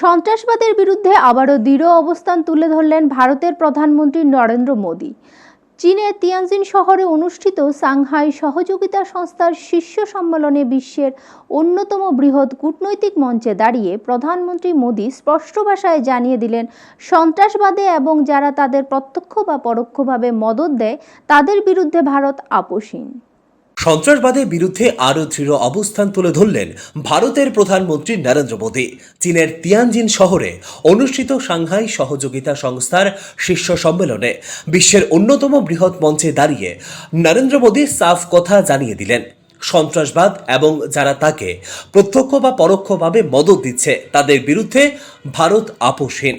সন্ত্রাসবাদের বিরুদ্ধে আবারও দৃঢ় অবস্থান তুলে ধরলেন ভারতের প্রধানমন্ত্রী নরেন্দ্র মোদী। চীনের তিয়ানজিন শহরে অনুষ্ঠিত সাংহাই সহযোগিতা সংস্থার শীর্ষ সম্মেলনে বিশ্বের অন্যতম বৃহৎ কূটনৈতিক মঞ্চে দাঁড়িয়ে প্রধানমন্ত্রী মোদী স্পষ্ট ভাষায় জানিয়ে দিলেন, সন্ত্রাসবাদে এবং যারা তাদের প্রত্যক্ষ বা পরোক্ষভাবে মদত দেয়, তাদের বিরুদ্ধে ভারত আপোষহীন। সন্ত্রাসবাদের বিরুদ্ধে আরও দৃঢ় অবস্থান তুলে ধরলেন ভারতের প্রধানমন্ত্রী নরেন্দ্র মোদী। চীনের তিয়ানজিন শহরে অনুষ্ঠিত সাংহাই সহযোগিতা সংস্থার শীর্ষ সম্মেলনে বিশ্বের অন্যতম বৃহৎ মঞ্চে দাঁড়িয়ে নরেন্দ্র মোদী সাফ কথা জানিয়ে দিলেন। সন্ত্রাসবাদ এবং যারা তাকে প্রত্যক্ষ বা পরোক্ষভাবে মদত দিচ্ছে, তাদের বিরুদ্ধে ভারত আপোষহীন।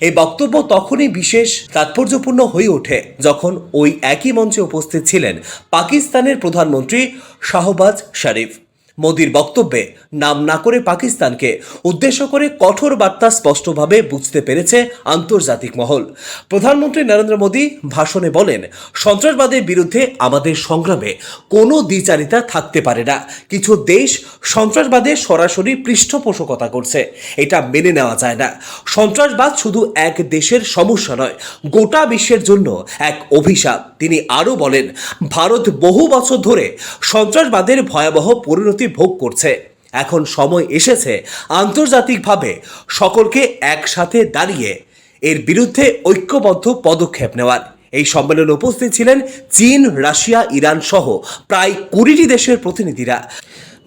এই বক্তব্য তখনই বিশেষ তাৎপর্যপূর্ণ হয়ে ওঠে যখন ওই একই মঞ্চে উপস্থিত ছিলেন পাকিস্তানের প্রধানমন্ত্রী শাহবাজ শরীফ। মোদির বক্তব্যে নাম না করে পাকিস্তানকে উদ্দেশ্য করে কঠোর বার্তা স্পষ্টভাবে বুঝতে পেরেছে আন্তর্জাতিক মহল। প্রধানমন্ত্রী নরেন্দ্র মোদী ভাষণে বলেন, সন্ত্রাসবাদের বিরুদ্ধে আমাদের সংগ্রামে কোনো দ্বিচারিতা থাকতে পারে না। কিছু দেশ সন্ত্রাসবাদের সরাসরি পৃষ্ঠপোষকতা করছে। এটা মেনে নেওয়া যায় না। সন্ত্রাসবাদ শুধু এক দেশের সমস্যা নয়, গোটা বিশ্বের জন্য এক অভিশাপ। তিনি আরও বলেন, ভারত বহু বছর ধরে সন্ত্রাসবাদের ভয়াবহ পরিণতি ভোগ করছে। এখন সময় এসেছে আন্তর্জাতিকভাবে সকলকে একসাথে দাঁড়িয়ে এর বিরুদ্ধে ঐক্যবদ্ধ পদক্ষেপ নেওয়ার। এই সম্মেলনে উপস্থিত ছিলেন চীন, রাশিয়া, ইরান সহ প্রায় কুড়িটি দেশের প্রতিনিধিরা।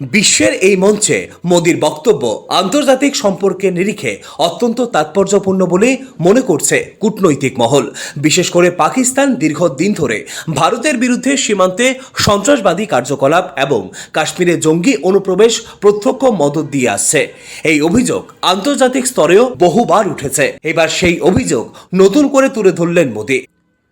বিশ্বের এই মঞ্চে মোদির বক্তব্য আন্তর্জাতিক সম্পর্কের নিরিখে অত্যন্ত তাৎপর্যপূর্ণ বলে মনে করছে কূটনৈতিক মহল। বিশেষ করে পাকিস্তান দীর্ঘদিন ধরে ভারতের বিরুদ্ধে সীমান্তে সন্ত্রাসবাদী কার্যকলাপ এবং কাশ্মীরে জঙ্গি অনুপ্রবেশ প্রত্যক্ষ মদত দিয়ে আসছে। এই অভিযোগ আন্তর্জাতিক স্তরেও বহুবার উঠেছে। এবার সেই অভিযোগ নতুন করে তুলে ধরলেন মোদী।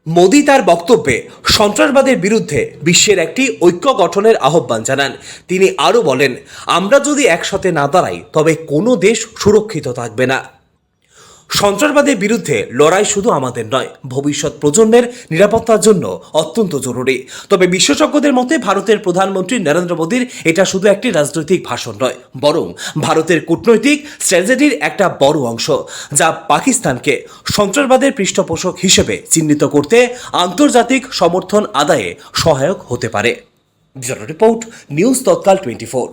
মোদি তার বক্তব্যে সন্ত্রাসবাদের বিরুদ্ধে বিশ্বের একটি ঐক্য গঠনের আহ্বান জানান। তিনি আরও বলেন, আমরা যদি একসাথে না দাঁড়াই, তবে কোনো দেশ সুরক্ষিত থাকবে না। সন্ত্রাসবাদের বিরুদ্ধে লড়াই শুধু আমাদের নয়, ভবিষ্যৎ প্রজন্মের নিরাপত্তার জন্য অত্যন্ত জরুরি। তবে বিশেষজ্ঞদের মতে, ভারতের প্রধানমন্ত্রী নরেন্দ্র মোদীর এটা শুধু একটি রাজনৈতিক ভাষণ নয়, বরং ভারতের কূটনৈতিক স্ট্র্যাটেজির একটা বড় অংশ, যা পাকিস্তানকে সন্ত্রাসবাদের পৃষ্ঠপোষক হিসেবে চিহ্নিত করতে আন্তর্জাতিক সমর্থন আদায়ে সহায়ক হতে পারে। রিপোর্ট, নিউজ তৎকাল টোয়েন্টি ফোর